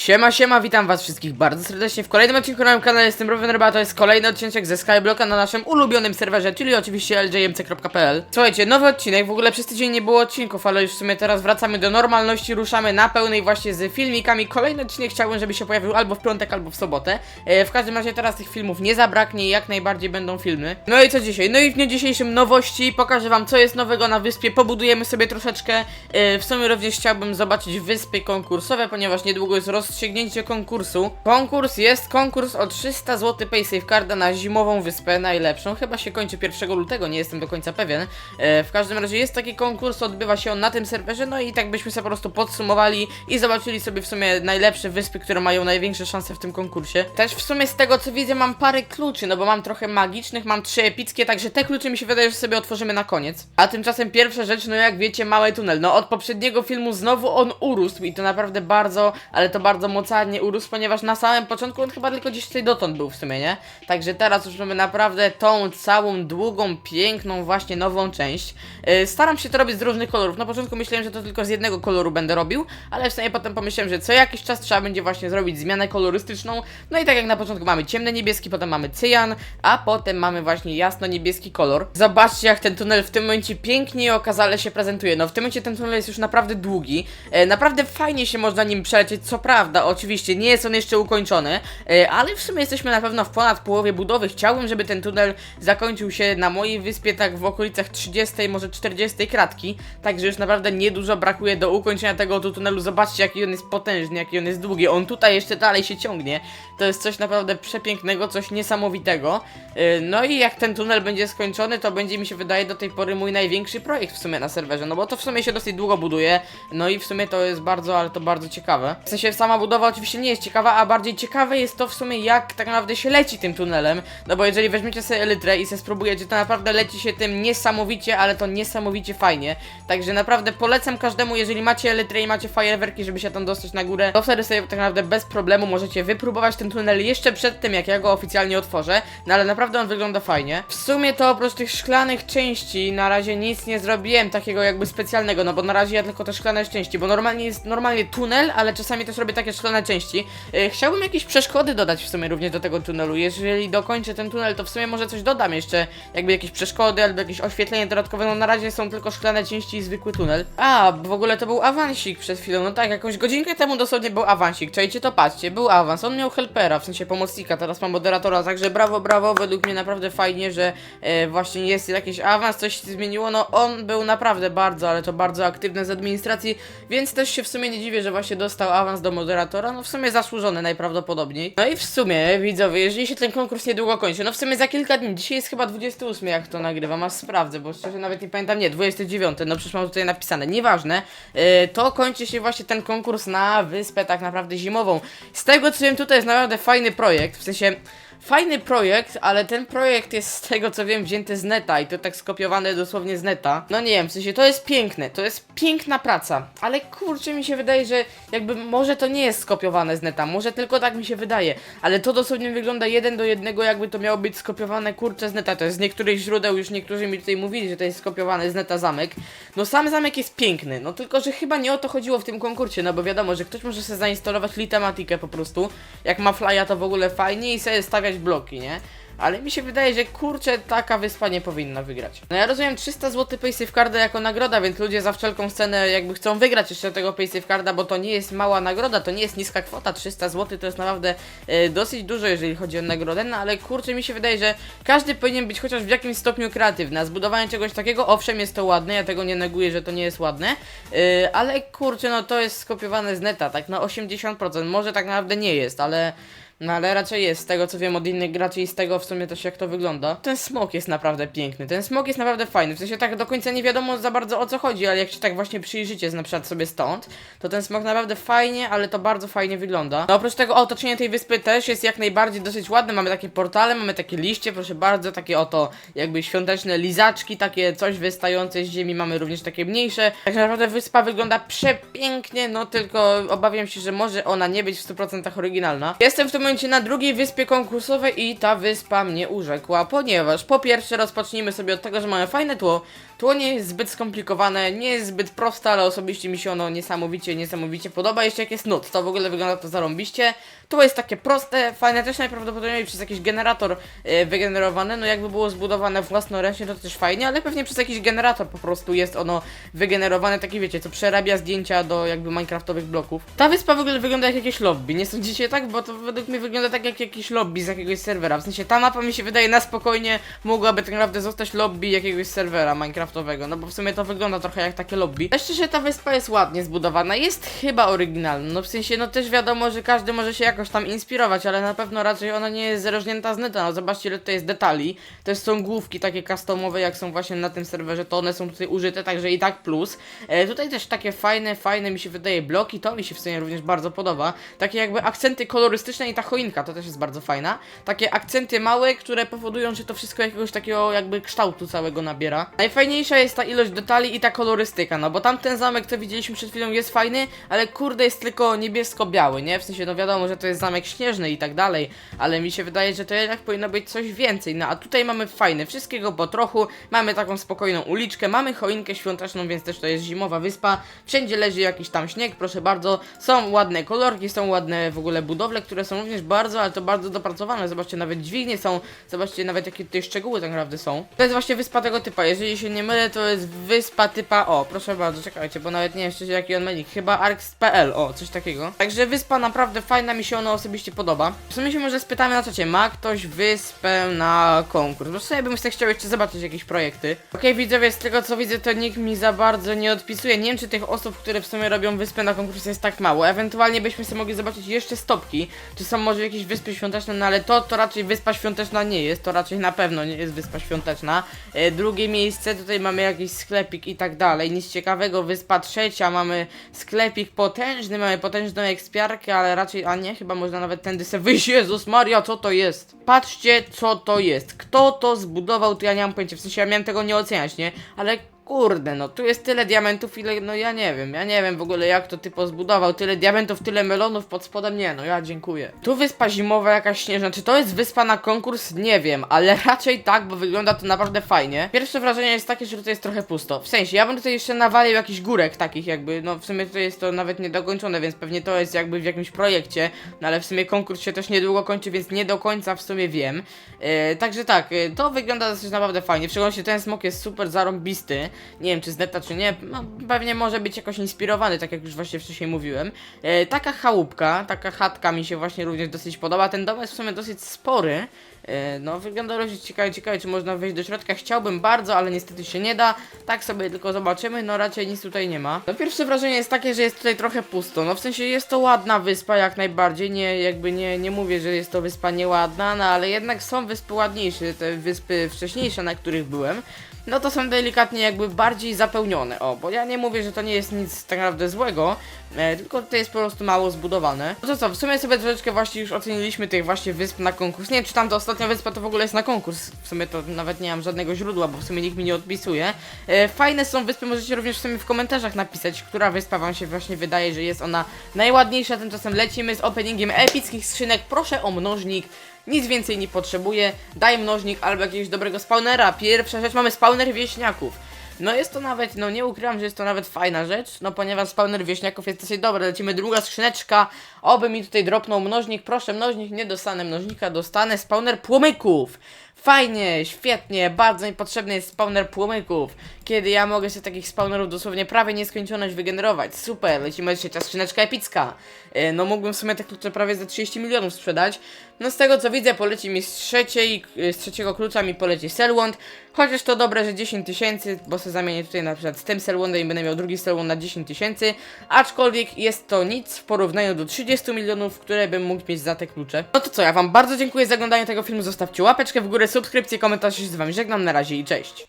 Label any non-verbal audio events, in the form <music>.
Siema, siema, witam was wszystkich bardzo serdecznie w kolejnym odcinku na moim kanale, jestem Rowan Ryba, to jest kolejny odcinek ze Skyblocka na naszym ulubionym serwerze, czyli oczywiście ljmc.pl Słuchajcie, nowy odcinek, w ogóle przez tydzień nie było odcinków, ale już w sumie teraz wracamy do normalności, ruszamy na pełnej właśnie z filmikami. Kolejny odcinek chciałbym, żeby się pojawił albo w piątek, albo w sobotę. E, W każdym razie teraz tych filmów nie zabraknie jak najbardziej będą filmy. No i co dzisiaj? No i w dniu dzisiejszym nowości, pokażę wam co jest nowego na wyspie, pobudujemy sobie troszeczkę. E, W sumie również chciałbym zobaczyć wyspy konkursowe, ponieważ niedługo jest rozstrzygnięcie konkursu. Konkurs jest konkurs o 300 zł Paysafe Carda na zimową wyspę najlepszą. Chyba się kończy 1 lutego, nie jestem do końca pewien. E, w każdym razie jest taki konkurs, odbywa się on na tym serwerze, no i tak byśmy sobie po prostu podsumowali i zobaczyli sobie w sumie najlepsze wyspy, które mają największe szanse w tym konkursie. Też w sumie z tego co widzę mam parę kluczy, no bo mam trochę magicznych, mam trzy epickie, także te klucze mi się wydaje, że sobie otworzymy na koniec. A tymczasem pierwsza rzecz, no jak wiecie, mały tunel. No od poprzedniego filmu znowu on urósł i to naprawdę bardzo, ale to bardzo mocarnie urósł, ponieważ na samym początku on chyba tylko gdzieś tutaj dotąd był w sumie, nie? Także teraz już mamy naprawdę tą całą długą, piękną właśnie nową część. Yy, staram się to robić z różnych kolorów. Na początku myślałem, że to tylko z jednego koloru będę robił, ale w sumie potem pomyślałem, że co jakiś czas trzeba będzie właśnie zrobić zmianę kolorystyczną. No i tak jak na początku mamy ciemny niebieski, potem mamy cyjan, a potem mamy właśnie jasno-niebieski kolor. Zobaczcie jak ten tunel w tym momencie pięknie i okazale się prezentuje. No w tym momencie ten tunel jest już naprawdę długi. E, naprawdę fajnie się można nim przelecieć, co prawda, oczywiście nie jest on jeszcze ukończony, e, ale w sumie jesteśmy na pewno w ponad połowie budowy. Chciałbym, żeby ten tunel zakończył się na mojej wyspie tak w okolicach 30, może 40 kratki, także już naprawdę niedużo brakuje do ukończenia tego tu tunelu. Zobaczcie jaki on jest potężny, jaki on jest długi. On tutaj jeszcze dalej się ciągnie. To jest coś naprawdę przepięknego, coś niesamowitego. E, No i jak ten tunel będzie skończony, to będzie mi się wydaje do tej pory mój największy projekt w sumie na serwerze, no bo to w sumie się dosyć długo buduje, no i w sumie to jest bardzo, ale to bardzo ciekawe. W sensie sama budowa oczywiście nie jest ciekawa, a bardziej ciekawe jest to w sumie jak tak naprawdę się leci tym tunelem, no bo jeżeli weźmiecie sobie elytrę i se spróbujecie, to naprawdę leci się tym niesamowicie, ale to niesamowicie fajnie. Także naprawdę polecam każdemu, jeżeli macie elytrę i macie fajerwerki, żeby się tam dostać na górę, to wtedy sobie tak naprawdę bez problemu możecie wypróbować ten tunel jeszcze przed tym, jak ja go oficjalnie otworzę, no ale naprawdę on wygląda fajnie. W sumie to oprócz tych szklanych części na razie nic nie zrobiłem takiego jakby specjalnego, no bo na razie ja tylko te szklane części, bo normalnie jest normalnie tunel, ale czasami też robię takie szklane części. Yy, chciałbym jakieś przeszkody dodać w sumie również do tego tunelu. Jeżeli dokończę ten tunel, to w sumie może coś dodam jeszcze, jakby jakieś przeszkody albo jakieś oświetlenie dodatkowe. No na razie są tylko szklane części i zwykły tunel. A, w ogóle to był awansik przed chwilą. No tak, jakąś godzinkę temu dosłownie był awansik. Czajcie to, patrzcie, był awans. On miał helpera, w sensie pomocnika, teraz mam moderatora, także brawo, brawo, według mnie naprawdę fajnie, że e, właśnie jest jakiś awans, coś się zmieniło. No on był naprawdę bardzo, ale to bardzo aktywny z administracji, więc też się w sumie nie dziwię, że właśnie dostał awans do moderatora. No w sumie zasłużony najprawdopodobniej. No i w sumie, widzowie, jeżeli się ten konkurs niedługo kończy, no w sumie za kilka dni, dzisiaj jest chyba 28, jak to nagrywam, a sprawdzę, bo szczerze nawet nie pamiętam, nie, 29, no przecież mam tutaj napisane, nieważne, e, to kończy się właśnie ten konkurs na wyspę tak naprawdę zimową. Z tego co wiem, tutaj jest naprawdę fajny projekt, w sensie fajny projekt, ale ten projekt jest z tego co wiem wzięty z neta i to tak skopiowane dosłownie z neta. No nie wiem, w sensie to jest piękne, to jest piękna praca, ale kurczę mi się wydaje, że jakby może to nie jest skopiowane z neta, może tylko tak mi się wydaje, ale to dosłownie wygląda jeden do jednego jakby to miało być skopiowane kurczę z neta, to jest z niektórych źródeł już niektórzy mi tutaj mówili, że to jest skopiowany z neta zamek. No sam zamek jest piękny, no tylko, że chyba nie o to chodziło w tym konkursie, no bo wiadomo, że ktoś może sobie zainstalować litematikę po prostu, jak ma flya to w ogóle fajnie i sobie bloki, nie? Ale mi się wydaje, że kurczę, taka wyspa nie powinna wygrać. No ja rozumiem 300 zł Paysafe Carda jako nagroda, więc ludzie za wszelką cenę jakby chcą wygrać jeszcze tego Paysafe Carda, bo to nie jest mała nagroda, to nie jest niska kwota, 300 zł to jest naprawdę e, dosyć dużo, jeżeli chodzi o nagrodę, no ale kurczę, mi się wydaje, że każdy powinien być chociaż w jakimś stopniu kreatywny, a zbudowanie czegoś takiego, owszem jest to ładne, ja tego nie neguję, że to nie jest ładne, e, ale kurczę, no to jest skopiowane z neta, tak na 80%, może tak naprawdę nie jest, ale... No ale raczej jest, z tego co wiem od innych graczy i z tego w sumie też jak to wygląda. Ten smok jest naprawdę piękny, ten smok jest naprawdę fajny, w sensie tak do końca nie wiadomo za bardzo o co chodzi, ale jak się tak właśnie przyjrzycie na przykład sobie stąd, to ten smok naprawdę fajnie, ale to bardzo fajnie wygląda. No oprócz tego otoczenie tej wyspy też jest jak najbardziej dosyć ładne, mamy takie portale, mamy takie liście, proszę bardzo, takie oto jakby świąteczne lizaczki, takie coś wystające z ziemi, mamy również takie mniejsze. Tak naprawdę wyspa wygląda przepięknie, no tylko obawiam się, że może ona nie być w 100% oryginalna. Jestem w tym momencie na drugiej wyspie konkursowej i ta wyspa mnie urzekła, ponieważ po pierwsze rozpocznijmy sobie od tego, że mamy fajne tło. Tło nie jest zbyt skomplikowane, nie jest zbyt proste, ale osobiście mi się ono niesamowicie, niesamowicie podoba. Jeszcze jak jest nut, to w ogóle wygląda to zarąbiście. Tło jest takie proste, fajne, też najprawdopodobniej przez jakiś generator e, wygenerowane. No jakby było zbudowane własnoręcznie, to też fajnie, ale pewnie przez jakiś generator po prostu jest ono wygenerowane, taki wiecie, co przerabia zdjęcia do jakby minecraftowych bloków. Ta wyspa w ogóle wygląda jak jakieś lobby, nie sądzicie tak? Bo to według mnie wygląda tak jak jakiś lobby z jakiegoś serwera. W sensie ta mapa mi się wydaje na spokojnie mogłaby tak naprawdę zostać lobby jakiegoś serwera minecraftowego, no bo w sumie to wygląda trochę jak takie lobby. A szczerze ta wyspa jest ładnie zbudowana, jest chyba oryginalna, no w sensie no też wiadomo, że każdy może się jakoś tam inspirować, ale na pewno raczej ona nie jest zerożnięta z neta, no zobaczcie ile tutaj jest detali. Też są główki takie customowe jak są właśnie na tym serwerze, to one są tutaj użyte, także i tak plus. E, tutaj też takie fajne, fajne mi się wydaje bloki, to mi się w sumie również bardzo podoba. Takie jakby akcenty kolorystyczne i ta choinka, to też jest bardzo fajna. Takie akcenty małe, które powodują, że to wszystko jakiegoś takiego jakby kształtu całego nabiera. Najfajniejsza jest ta ilość detali i ta kolorystyka, no bo tamten zamek, co widzieliśmy przed chwilą jest fajny, ale kurde jest tylko niebiesko-biały, nie? W sensie, no wiadomo, że to jest zamek śnieżny i tak dalej, ale mi się wydaje, że to jednak powinno być coś więcej, no a tutaj mamy fajne, wszystkiego po trochu, mamy taką spokojną uliczkę, mamy choinkę świąteczną, więc też to jest zimowa wyspa, wszędzie leży jakiś tam śnieg, proszę bardzo, są ładne kolorki, są ładne w ogóle budowle, które są również bardzo, ale to bardzo dopracowane, zobaczcie, nawet dźwignie są, zobaczcie nawet jakie tutaj szczegóły tak naprawdę są. To jest właśnie wyspa tego typa, jeżeli się nie mylę, to jest wyspa typa, o, proszę bardzo, czekajcie, bo nawet nie wiem szczerze jaki on menik, chyba arx.pl, o, coś takiego. Także wyspa naprawdę fajna, mi się ona osobiście podoba. W sumie się może spytamy na czacie, ma ktoś wyspę na konkurs? Bo sobie bym chciał jeszcze zobaczyć jakieś projekty. Okej, widzowie, z tego co widzę, to nikt mi za bardzo nie odpisuje. Nie wiem, czy tych osób, które w sumie robią wyspę na konkurs jest tak mało. Ewentualnie byśmy sobie mogli zobaczyć jeszcze stopki, czy są może jakieś wyspy świąteczne, no ale to, to raczej wyspa świąteczna nie jest, to raczej na pewno nie jest wyspa świąteczna. E, drugie miejsce, tutaj mamy jakiś sklepik i tak dalej, nic ciekawego. Wyspa trzecia, mamy sklepik potężny, mamy potężną ekspiarkę, ale raczej, a nie, chyba można nawet tędy se wyjść. Jezus Maria, co to jest? Patrzcie, co to jest. Kto to zbudował, to ja nie mam pojęcia, w sensie ja miałem tego nie oceniać, nie? Ale Kurde, no tu jest tyle diamentów, ile, no ja nie wiem, ja nie wiem w ogóle jak to typo zbudował, tyle diamentów, tyle melonów pod spodem, nie no, ja dziękuję. Tu wyspa zimowa jakaś śnieżna, czy to jest wyspa na konkurs? Nie wiem, ale <laughs> raczej tak, bo wygląda to naprawdę fajnie. Pierwsze wrażenie jest takie, że tutaj jest trochę pusto, w sensie, ja bym tutaj jeszcze nawalił jakiś górek takich jakby, no w sumie tutaj jest to nawet niedokończone, więc pewnie to jest jakby w jakimś projekcie, no ale w sumie konkurs się też niedługo kończy, więc nie do końca w sumie wiem. E, także tak, e, to wygląda dosyć naprawdę fajnie, w szczególności ten smok jest super zarąbisty, nie wiem czy z neta czy nie, no, pewnie może być jakoś inspirowany, tak jak już właśnie wcześniej mówiłem. E, taka chałupka, taka chatka mi się właśnie również dosyć podoba, ten dom jest w sumie dosyć spory, e, no wygląda dosyć ciekawie, ciekawe czy można wejść do środka, chciałbym bardzo, ale niestety się nie da, tak sobie tylko zobaczymy, no raczej nic tutaj nie ma. No pierwsze wrażenie jest takie, że jest tutaj trochę pusto, no w sensie jest to ładna wyspa jak najbardziej, nie jakby nie, nie mówię, że jest to wyspa nieładna, no ale jednak są wyspy ładniejsze, te wyspy wcześniejsze, na których byłem no to są delikatnie jakby bardziej zapełnione. O, bo ja nie mówię, że to nie jest nic tak naprawdę złego, e, tylko to jest po prostu mało zbudowane. No to co, w sumie sobie troszeczkę właśnie już oceniliśmy tych właśnie wysp na konkurs. Nie czy tam ta ostatnia wyspa to w ogóle jest na konkurs. W sumie to nawet nie mam żadnego źródła, bo w sumie nikt mi nie odpisuje. E, fajne są wyspy, możecie również w sumie w komentarzach napisać, która wyspa wam się właśnie wydaje, że jest ona najładniejsza. Tymczasem lecimy z openingiem epickich skrzynek. Proszę o mnożnik. Nic więcej nie potrzebuję. Daj mnożnik albo jakiegoś dobrego spawnera. Pierwsza rzecz, mamy spawner wieśniaków. No jest to nawet, no nie ukrywam, że jest to nawet fajna rzecz, no ponieważ spawner wieśniaków jest dosyć dobry. Lecimy druga skrzyneczka, oby mi tutaj dropnął mnożnik, proszę mnożnik, nie dostanę mnożnika, dostanę spawner płomyków. Fajnie, świetnie, bardzo mi potrzebny jest spawner płomyków, kiedy ja mogę sobie takich spawnerów dosłownie prawie nieskończoność wygenerować. Super, lecimy trzecia skrzyneczka epicka. E, No mógłbym w sumie te klucze prawie za 30 milionów sprzedać. No z tego co widzę poleci mi z trzeciej, e, z trzeciego klucza mi poleci Selwond. Chociaż to dobre, że 10 tysięcy, bo sobie zamienię tutaj na przykład z tym Selwondem i będę miał drugi Selwond na 10 tysięcy. Aczkolwiek jest to nic w porównaniu do 30 milionów, które bym mógł mieć za te klucze. No to co, ja wam bardzo dziękuję za oglądanie tego filmu, zostawcie łapeczkę w górę, subskrypcję, komentarz, się z wami żegnam, na razie i cześć.